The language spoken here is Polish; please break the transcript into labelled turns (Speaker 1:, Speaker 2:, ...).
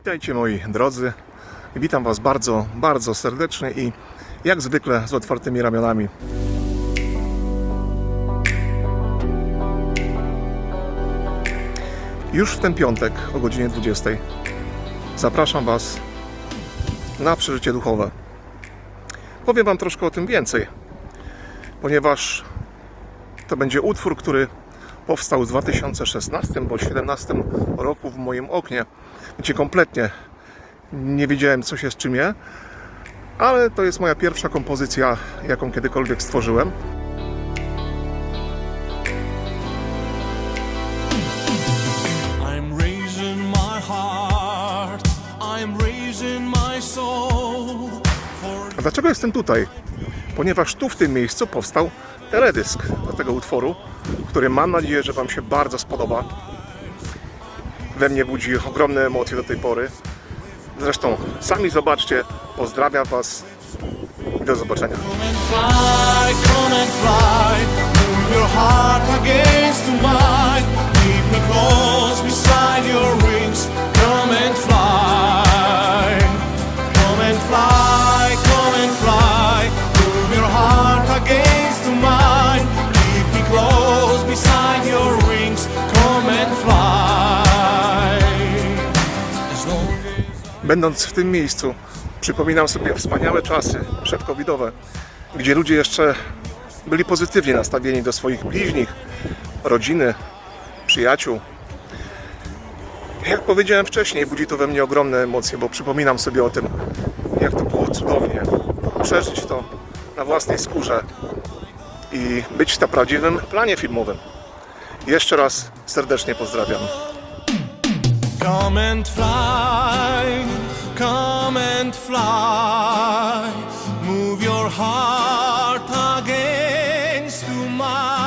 Speaker 1: Witajcie moi drodzy. Witam Was bardzo, bardzo serdecznie i jak zwykle z otwartymi ramionami. Już w ten piątek o godzinie 20 zapraszam Was na przeżycie duchowe. Powiem Wam troszkę o tym więcej, ponieważ to będzie utwór, który powstał w 2016 bądź 2017 roku w moim oknie, gdzie kompletnie nie wiedziałem, co się z czym je, ale to jest moja pierwsza kompozycja, jaką kiedykolwiek stworzyłem. A dlaczego jestem tutaj? Ponieważ tu w tym miejscu powstał teledysk do tego utworu, który mam nadzieję, że Wam się bardzo spodoba. We mnie budzi ogromne emocje do tej pory. Zresztą sami zobaczcie. Pozdrawiam Was i do zobaczenia. Będąc w tym miejscu, przypominam sobie wspaniałe czasy przedcovidowe, gdzie ludzie jeszcze byli pozytywnie nastawieni do swoich bliźnich, rodziny, przyjaciół. Jak powiedziałem wcześniej, budzi to we mnie ogromne emocje, bo przypominam sobie o tym, jak to było cudownie przeżyć to na własnej skórze i być na prawdziwym planie filmowym. Jeszcze raz serdecznie pozdrawiam.
Speaker 2: Come and fly, and fly. Move your heart against to mine.